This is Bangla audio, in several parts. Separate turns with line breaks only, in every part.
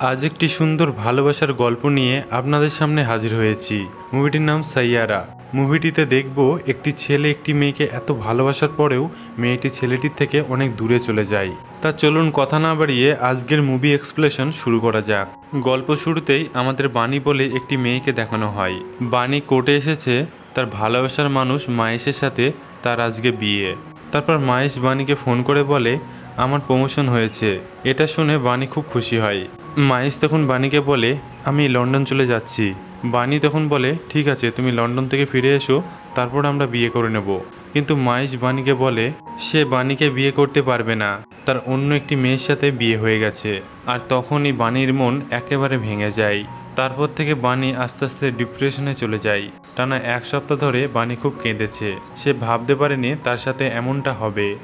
আজ একটি সুন্দর ভালোবাসার গল্প নিয়ে আপনাদের সামনে হাজির হয়েছি। মুভিটির নাম সাইয়ারা। মুভিটিতে দেখব একটি ছেলে একটি মেয়েকে এত ভালোবাসার পরেও মেয়েটি ছেলেটির থেকে অনেক দূরে চলে যায়। তা চলুন কথা না বাড়িয়ে আজকের মুভি এক্সপ্লেশন শুরু করা যাক। গল্প শুরুতেই আমাদের বাণী বলে একটি মেয়েকে দেখানো হয়। বাণী কোর্টে এসেছে, তার ভালোবাসার মানুষ মায়েশের সাথে তার আজকে বিয়ে। তারপর মায়েশ বাণীকে ফোন করে বলে, আমার প্রমোশন হয়েছে। এটা শুনে বাণী খুব খুশি হয়। মাইস তখন বাণীকে বলে, আমি লন্ডন চলে যাচ্ছি। বাণী তখন বলে, ঠিক আছে, তুমি লন্ডন থেকে ফিরে এসো, তারপর আমরা বিয়ে করে নেব। কিন্তু মাইস বাণীকে বলে, সে বাণীকে বিয়ে করতে পারবে না। তার অন্য একটি মেয়ের সাথে বিয়ে হয়ে গেছে। আর তখনই বাণীর মন একেবারে ভেঙে যায়। তারপর থেকে বাণী আস্তে আস্তে ডিপ্রেশনে চলে যায়। টানা এক সপ্তাহ ধরে বাণী খুব কেঁদেছে। সে ভাবতে পারেনি তার সাথে এমনটা হবে।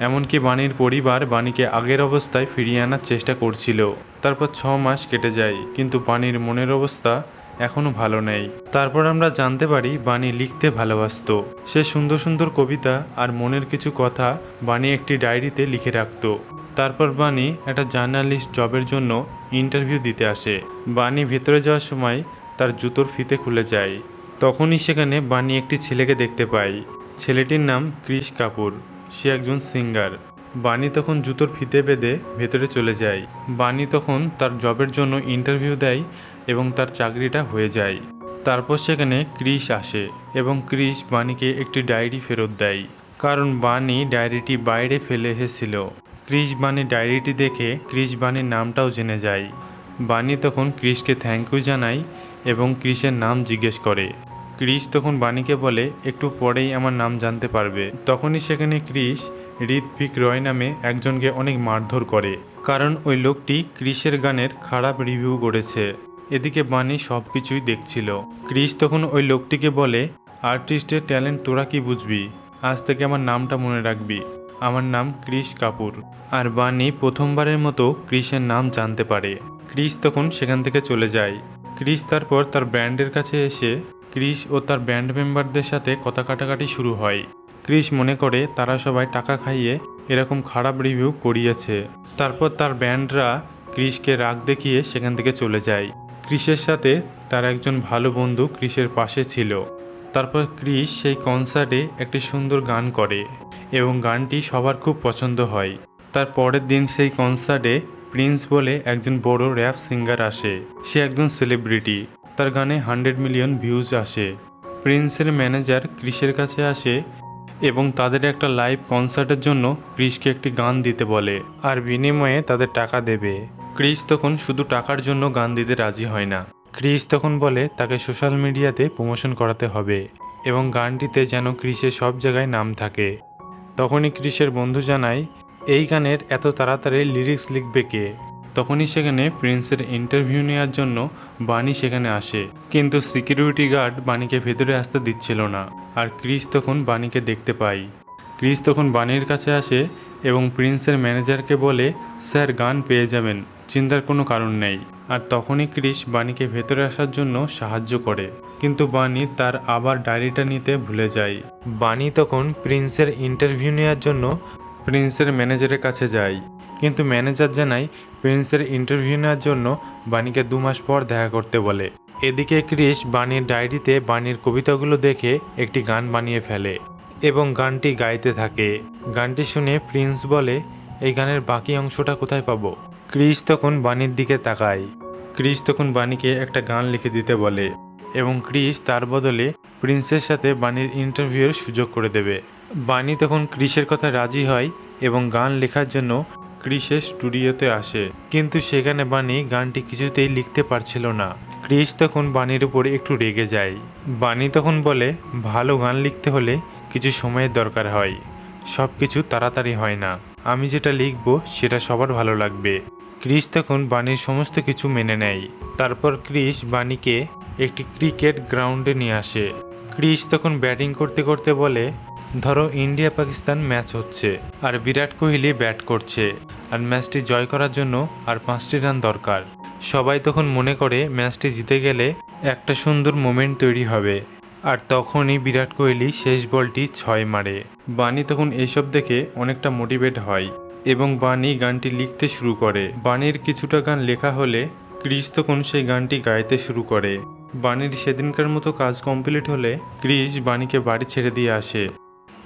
এমনকি বাণীর পরিবার বাণীকে আগের অবস্থায় ফিরিয়ে আনার চেষ্টা করছিল। তারপর ছ মাস কেটে যায়, কিন্তু বাণীর মনের অবস্থা এখনও ভালো নেই। তারপর আমরা জানতে পারি বাণী লিখতে ভালোবাসতো। সে সুন্দর সুন্দর কবিতা আর মনের কিছু কথা বাণী একটি ডায়েরিতে লিখে রাখত। তারপর বাণী একটা জার্নালিস্ট জবের জন্য ইন্টারভিউ দিতে আসে। বাণী ভেতরে যাওয়ার সময় তার জুতোর ফিতে খুলে যায়। তখনই সেখানে বাণী একটি ছেলেকে দেখতে পায়। ছেলেটির নাম ক্রিশ কাপুর। সে একজন সিঙ্গার। বাণী তখন জুতোর ফিতে বেঁধে ভেতরে চলে যায়। বাণী তখন তার জবের জন্য ইন্টারভিউ দেয় এবং তার চাকরিটা হয়ে যায়। তারপর সেখানে ক্রিশ আসে এবং ক্রিশ বাণীকে একটি ডায়েরি ফেরত দেয়। কারণ বাণী ডায়েরিটি বাইরে ফেলে এসেছিল। ক্রিশ বাণী ডায়েরিটি দেখে ক্রিশ বাণীর নামটাও জেনে যায়। বাণী তখন ক্রিশকে থ্যাংক ইউ জানায় এবং ক্রিশের নাম জিজ্ঞেস করে। ক্রিস তখন বাণীকে বলে, একটু পরেই আমার নাম জানতে পারবে। তখনই সেখানে ক্রিস ঋত্বিক রয় নামে একজনকে অনেক মারধর করে। কারণ ওই লোকটি ক্রিসের গানের খারাপ রিভিউ করেছে এদিকে বাণী সব কিছুই দেখছিল। ক্রিস তখন ওই লোকটিকে বলে, আর্টিস্টের ট্যালেন্ট তোরা কি বুঝবি? আজ থেকে আমার নামটা মনে রাখবি। আমার নাম ক্রিস কাপুর। আর বাণী প্রথমবারের মতো ক্রিসের নাম জানতে পারে। ক্রিস তখন সেখান থেকে চলে যায়। ক্রিস তারপর তার ব্যান্ডের কাছে এসে ক্রিস ও তার ব্যান্ড মেম্বারদের সাথে কথা কাটাকাটি শুরু হয়। ক্রিস মনে করে তারা সবাই টাকা খাইয়ে এরকম খারাপ রিভিউ করিয়েছে। তারপর তার ব্যান্ডরা ক্রিসকে রাগ দেখিয়ে সেখান থেকে চলে যায়। ক্রিসের সাথে তার একজন ভালো বন্ধু ক্রিসের পাশে ছিল। তারপর ক্রিস সেই কনসার্টে একটি সুন্দর গান করে এবং গানটি সবার খুব পছন্দ হয়। তার পরের দিন সেই কনসার্টে প্রিন্স বলে একজন বড় র্যাপ সিঙ্গার আসে। সে একজন সেলিব্রিটি। তার গানে হান্ড্রেড মিলিয়ন ভিউজ আসে। প্রিন্সের ম্যানেজার ক্রিসের কাছে আসে এবং তাদের একটা লাইভ কনসার্টের জন্য ক্রিসকে একটি গান দিতে বলে আর বিনিময়ে তাদের টাকা দেবে। ক্রিস তখন শুধু টাকার জন্য গান দিতে রাজি হয় না। ক্রিস তখন বলে, তাকে সোশ্যাল মিডিয়াতে প্রমোশন করাতে হবে এবং গানটিতে যেন ক্রিসের সব জায়গায় নাম থাকে। তখনই ক্রিসের বন্ধু জানায়, এই গানের এত তাড়াতাড়ি লিরিক্স লিখবে কে? তখনই সেখানে প্রিন্সের ইন্টারভিউ নেওয়ার জন্য বাণী সেখানে আসে। কিন্তু সিকিউরিটি গার্ড বাণীকে ভেতরে আসতে দিচ্ছিল না, আর ক্রিস তখন বাণীকে দেখতে পাই ক্রিস তখন বাণীর কাছে আসে এবং প্রিন্সের ম্যানেজারকে বলে, স্যার, গান পেয়ে যাবেন, চিন্তার কোনো কারণ নেই। আর তখনই ক্রিস বাণীকে ভেতরে আসার জন্য সাহায্য করে। কিন্তু বাণী তার আবার ডায়েরিটা নিতে ভুলে যায়। বাণী তখন প্রিন্সের ইন্টারভিউ নেওয়ার জন্য প্রিন্সের ম্যানেজারের কাছে যায়। কিন্তু ম্যানেজার জানায়, প্রিন্সের ইন্টারভিউ নেওয়ার জন্য বাণীকে দু মাস পর দেখা করতে বলে। এদিকে ক্রিস বাণীর ডায়েরিতে বাণীর কবিতাগুলো দেখে একটি গান বানিয়ে ফেলে এবং গানটি গাইতে থাকে। গানটি শুনে প্রিন্স বলে, এই গানের বাকি অংশটা কোথায় পাবো? ক্রিস তখন বাণীর দিকে তাকায়। ক্রিস তখন বাণীকে একটা গান লিখে দিতে বলে এবং ক্রিস তার বদলে প্রিন্সের সাথে বাণীর ইন্টারভিউয়ের সুযোগ করে দেবে। বাণী তখন ক্রিসের কথা রাজি হয় এবং গান লেখার জন্য ক্রিসের স্টুডিওতে আসে। কিন্তু সেখানে বাণী গানটি কিছুতেই লিখতে পারছিল না। ক্রিস তখন বাণীর উপর একটু রেগে যায়। বাণী তখন বলে, ভালো গান লিখতে হলে কিছু সময়ের দরকার হয়। সব কিছু তাড়াতাড়ি হয় না। আমি যেটা লিখব, সেটা সবার ভালো লাগবে। ক্রিস তখন বাণীর সমস্ত কিছু মেনে নেয়। তারপর ক্রিস বাণীকে একটি ক্রিকেট গ্রাউন্ডে নিয়ে আসে। ক্রিস তখন ব্যাটিং করতে করতে বলে ধরো ইন্ডিয়া পাকিস্তান ম্যাচ হচ্ছে, আর বিরাট কোহলি ব্যাট করছে, আর ম্যাচটি জয় করার জন্য আর পাঁচটি রান দরকার। সবাই তখন মনে করে ম্যাচটি জিতে গেলে একটা সুন্দর মোমেন্ট তৈরি হবে, আর তখনই বিরাট কোহলি শেষ বলটি ছয় মারে। বাণী তখন এইসব দেখে অনেকটা মোটিভেট হয়, এবং বাণী গানটি লিখতে শুরু করে। বাণীর কিছুটা গান লেখা হলে ক্রিস তখন সেই গানটি গাইতে শুরু করে। বাণীর সেদিনকার মতো কাজ কমপ্লিট হলে ক্রিস বাণীকে বাড়ি ছেড়ে দিয়ে আসে।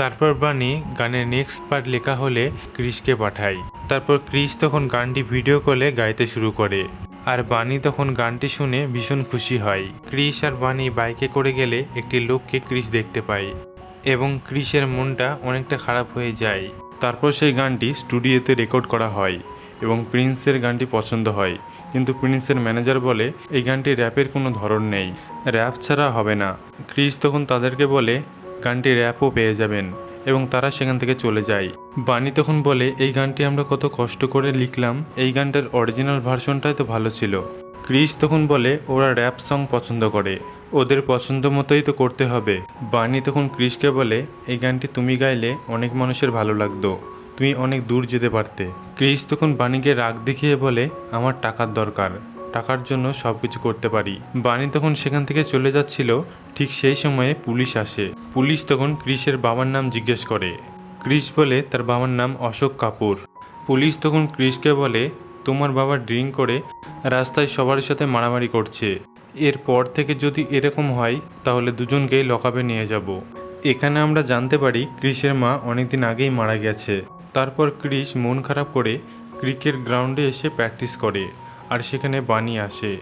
তারপর বানি গানের নেক্সট পার্ট লেখা হলে ক্রিসকে পাঠায়। তারপর ক্রিস তখন গানটি ভিডিও কলে গাইতে শুরু করে। আর বানি তখন গানটি শুনে ভীষণ খুশি হয়। ক্রিস আর বানি বাইকে করে গেলে একটি লোককে ক্রিস দেখতে পায় এবং ক্রিসের মনটা অনেকটা খারাপ হয়ে যায়। তারপর সেই গানটি স্টুডিওতে রেকর্ড করা হয় এবং প্রিন্সের গানটি পছন্দ হয়। কিন্তু প্রিন্সের ম্যানেজার বলে, এই গানটি র্যাপের কোনো ধরন নেই। র্যাপ ছাড়া হবে না। ক্রিস তখন তাদেরকে বলে গানটি র্যাপও পেয়ে যাবেন এবং তারা সেখান থেকে চলে যায়। বাণী তখন বলে, এই গানটি আমরা কত কষ্ট করে লিখলাম, এই গানটার অরিজিনাল ভার্সনটাই তো ভালো ছিল। ক্রিস তখন বলে, ওরা র্যাপ সং পছন্দ করে, ওদের পছন্দ মতোই তো করতে হবে। বাণী তখন ক্রিসকে বলে, এই গানটি তুমি গাইলে অনেক মানুষের ভালো লাগতো, তুমি অনেক দূর যেতে পারতে। ক্রিস তখন বাণীকে রাগ দেখিয়ে বলে, আমার টাকার দরকার, টাকার জন্য সব কিছু করতে পারি। বাণী তখন সেখান থেকে চলে যাচ্ছিল, ঠিক সেই সময়ে পুলিশ আসে। পুলিশ তখন ক্রিসের বাবার নাম জিজ্ঞেস করে। ক্রিস বলে, তার বাবার নাম অশোক কাপুর। পুলিশ তখন ক্রিসকে বলে, তোমার বাবা ড্রিঙ্ক করে রাস্তায় সবার সাথে মারামারি করছে। এরপর থেকে যদি এরকম হয়, তাহলে দুজনকেই লকাপে নিয়ে যাব। এখানে আমরা জানতে পারি, ক্রিসের মা অনেকদিন আগেই মারা গেছে। তারপর ক্রিস মন খারাপ করে ক্রিকেট গ্রাউন্ডে এসে প্র্যাকটিস করে, আর সেখানে বানি আসে।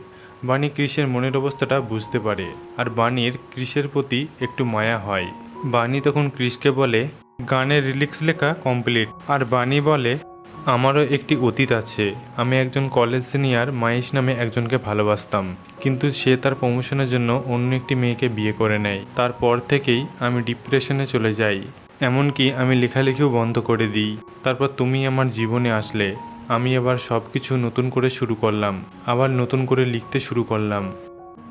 বানি ক্রিসের মনের অবস্থাটা বুঝতে পারে, আর বানির ক্রিসের প্রতি একটু মায়া হয়। বানি তখন ক্রিসকে বলে, গানের রিলিক্স লেখা কমপ্লিট। আর বানি বলে, আমারও একটি অতীত আছে। আমি একজন কলেজ সিনিয়র মাইশ নামে একজনকে ভালোবাসতাম। কিন্তু সে তার প্রমোশনের জন্য অন্য একটি মেয়েকে বিয়ে করে নেয়। তারপর থেকেই আমি ডিপ্রেশনে চলে যাই। এমনকি আমি লেখালেখিও বন্ধ করে দিই। তারপর তুমি আমার জীবনে আসলে। আমি আবার সব কিছু নতুন করে শুরু করলাম, আবার নতুন করে লিখতে শুরু করলাম।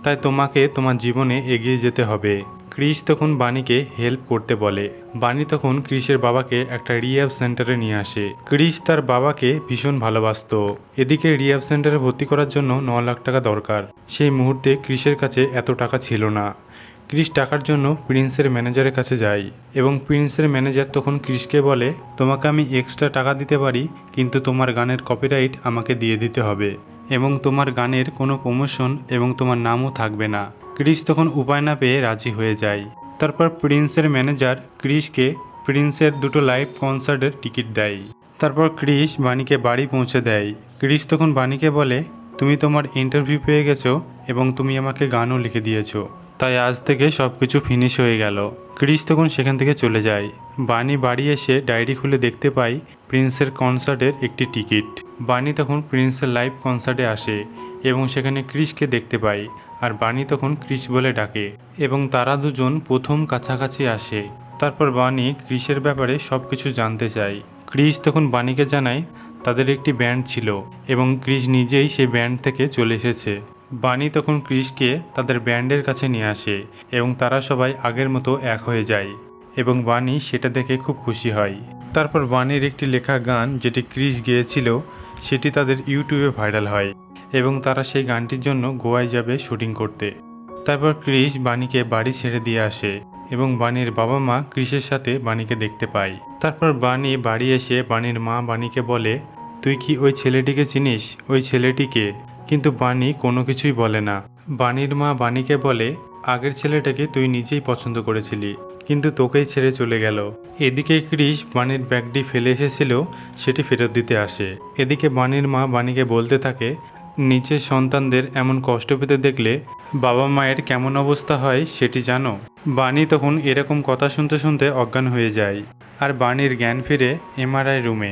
তাই তোমাকে তোমার জীবনে এগিয়ে যেতে হবে। ক্রিস তখন বাণীকে হেল্প করতে বলে। বাণী তখন ক্রিসের বাবাকে একটা রিহ্যাব সেন্টারে নিয়ে আসে। ক্রিস তার বাবাকে ভীষণ ভালোবাসতো। এদিকে রিহ্যাব সেন্টারে ভর্তি করার জন্য ন লাখ টাকা দরকার। সেই মুহূর্তে ক্রিসের কাছে এত টাকা ছিল না। ক্রিস টাকার জন্য প্রিন্সের ম্যানেজারের কাছে যায় এবং প্রিন্সের ম্যানেজার তখন ক্রিসকে বলে, তোমাকে আমি এক্সট্রা টাকা দিতে পারি, কিন্তু তোমার গানের কপিরাইট আমাকে দিয়ে দিতে হবে এবং তোমার গানের কোনো প্রমোশন এবং তোমার নামও থাকবে না। ক্রিস তখন উপায় না পেয়ে রাজি হয়ে যায়। তারপর প্রিন্সের ম্যানেজার ক্রিসকে প্রিন্সের দুটো লাইভ কনসার্টের টিকিট দেয়। তারপর ক্রিস বাণীকে বাড়ি পৌঁছে দেয়। ক্রিস তখন বাণীকে বলে, তুমি তোমার ইন্টারভিউ পেয়ে গেছো এবং তুমি আমাকে গানও লিখে দিয়েছ। তাই আজ থেকে সব কিছু ফিনিশ হয়ে গেল। ক্রিস তখন সেখান থেকে চলে যায়। বানি বাড়ি এসে ডায়েরি খুলে দেখতে পাই প্রিন্সের কনসার্টের একটি টিকিট। বানি তখন প্রিন্সের লাইভ কনসার্টে আসে এবং সেখানে ক্রিসকে দেখতে পাই আর বানি তখন ক্রিস বলে ডাকে এবং তারা দুজন প্রথম কাছাকাছি আসে। তারপর বানি ক্রিসের ব্যাপারে সব কিছু জানতে চায়। ক্রিস তখন বানিকে জানায় তাদের একটি ব্যান্ড ছিল এবং ক্রিস নিজেই সেই ব্যান্ড থেকে চলে এসেছে। বানি তখন ক্রিসকে তাদের ব্যান্ডের কাছে নিয়ে আসে এবং তারা সবাই আগের মতো এক হয়ে যায় এবং বানি সেটা দেখে খুব খুশি হয়। তারপর বানির একটি লেখা গান যেটি ক্রিস গেয়েছিল, সেটি তাদের ইউটিউবে ভাইরাল হয় এবং তারা সেই গানটির জন্য গোয়ায় যাবে শুটিং করতে। তারপর ক্রিস বাণীকে বাড়ি ছেড়ে দিয়ে আসে এবং বাণীর বাবা মা ক্রিসের সাথে বাণীকে দেখতে পায়। তারপর বাণী বাড়ি এসে বাণীর মা বাণীকে বলে, তুই কি ওই ছেলেটিকে চিনিস? ওই ছেলেটিকে কিন্তু বাণী কোনো কিছুই বলে না। বাণীর মা বাণীকে বলে, আগের ছেলেটাকে তুই নিজেই পছন্দ করেছিলি, কিন্তু তোকেই ছেড়ে চলে গেল। এদিকে ক্রিস বাণীর ব্যাগটি ফেলে এসেছিল, সেটি ফেরত দিতে আসে। এদিকে বাণীর মা বাণীকে বলতে থাকে নিচের সন্তানদের এমন কষ্ট পেতে দেখলে বাবা মায়ের কেমন অবস্থা হয় সেটি জানো? বাণী তখন এরকম কথা শুনতে শুনতে অজ্ঞান হয়ে যায়, আর বাণীর জ্ঞান ফিরে এমআরআই রুমে।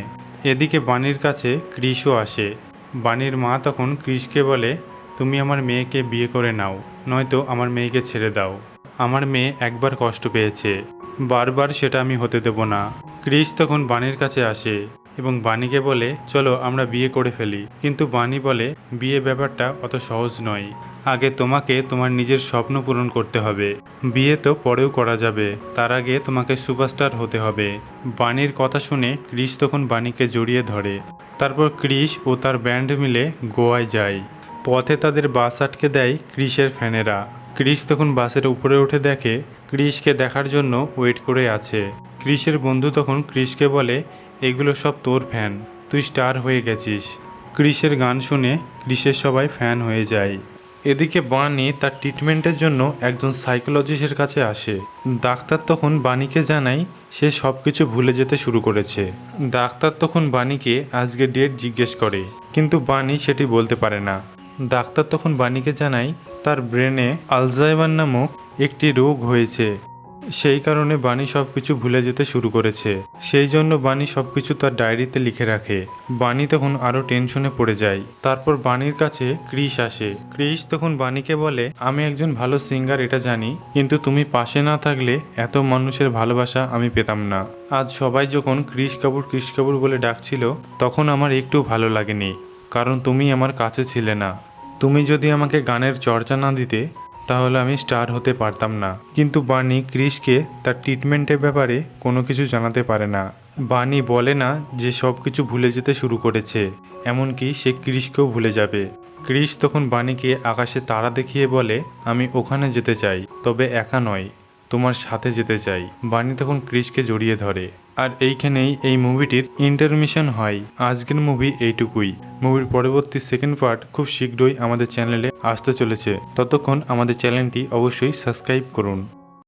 এদিকে বাণীর কাছে ক্রিসও আসে। বানির মা তখন ক্রিসকে বলে, তুমি আমার মেয়েকে বিয়ে করে নাও, নয়তো আমার মেয়েকে ছেড়ে দাও। আমার মেয়ে একবার কষ্ট পেয়েছে, বারবার সেটা আমি হতে দেব না। ক্রিস তখন বাণীর কাছে আসে এবং বাণীকে বলে, চলো আমরা বিয়ে করে ফেলি। কিন্তু বাণী বলে, বিয়ে ব্যাপারটা অত সহজ নয়। আগে তোমাকে তোমার নিজের স্বপ্ন পূরণ করতে হবে। বিয়ে তো পরেও করা যাবে। তার আগে তোমাকে সুপারস্টার হতে হবে। বাণীর কথা শুনে ক্রিস তখন বাণীকে জড়িয়ে ধরে। তারপর ক্রিস ও তার ব্যান্ড মিলে গোয়ায় যায়। পথে তাদের বাস আটকে দেয় ক্রিসের ফ্যানেরা। ক্রিস তখন বাসের উপরে উঠে দেখে ক্রিসকে দেখার জন্য ওয়েট করে আছে। ক্রিসের বন্ধু তখন ক্রিসকে বলে, এগুলো সব তোর ফ্যান। তুই স্টার হয়ে গেছিস। ক্রিসের গান শুনে ক্রিসের সবাই ফ্যান হয়ে যায়। এদিকে বানি তার ট্রিটমেন্টের জন্য একজন সাইকোলজিস্টের কাছে আসে। ডাক্তার তখন বাণীকে জানায়, সে সব কিছু ভুলে যেতে শুরু করেছে। ডাক্তার তখন বাণীকে আজকে ডেট জিজ্ঞেস করে, কিন্তু বাণী সেটি বলতে পারে না। ডাক্তার তখন বাণীকে জানায়, তার ব্রেনে আলজাইবার নামক একটি রোগ হয়েছে। সেই কারণে বাণী সব কিছু ভুলে যেতে শুরু করেছে। সেই জন্য বাণী সব কিছু তার ডায়েরিতে লিখে রাখে। বাণী তখন আরও টেনশনে পড়ে যায়। তারপর বাণীর কাছে ক্রিস আসে। ক্রিস তখন বাণীকে বলে, আমি একজন ভালো সিঙ্গার, এটা জানি। কিন্তু তুমি পাশে না থাকলে এত মানুষের ভালোবাসা আমি পেতাম না। আজ সবাই যখন ক্রিস কাপুর ক্রিস কাপুর বলে ডাকছিল, তখন আমার একটু ভালো লাগেনি। কারণ তুমি আমার কাছে ছিলে না। তুমি যদি আমাকে গানের চর্চা না দিতে তাহলে আমি স্টার হতে পারতাম না। কিন্তু বানি ক্রিসকে তার ট্রিটমেন্টের ব্যাপারে কোনো কিছু জানাতে পারে না। বানি বলে না যে সব কিছু ভুলে যেতে শুরু করেছে, এমনকি সে ক্রিসকেও ভুলে যাবে। ক্রিস তখন বানিকে আকাশে তারা দেখিয়ে বলে, আমি ওখানে যেতে চাই, তবে একা নয়, তোমার সাথে যেতে চাই। বানি তখন ক্রিসকে জড়িয়ে ধরে। আর এইখানেই এই মুভিটির ইন্টারমিশন হয়। আজকের মুভি এইটুকুই। মুভির পরবর্তী সেকেন্ড পার্ট খুব শীঘ্রই আমাদের চ্যানেলে আসতে চলেছে। ততক্ষণ আমাদের চ্যানেলটি অবশ্যই সাবস্ক্রাইব করুন।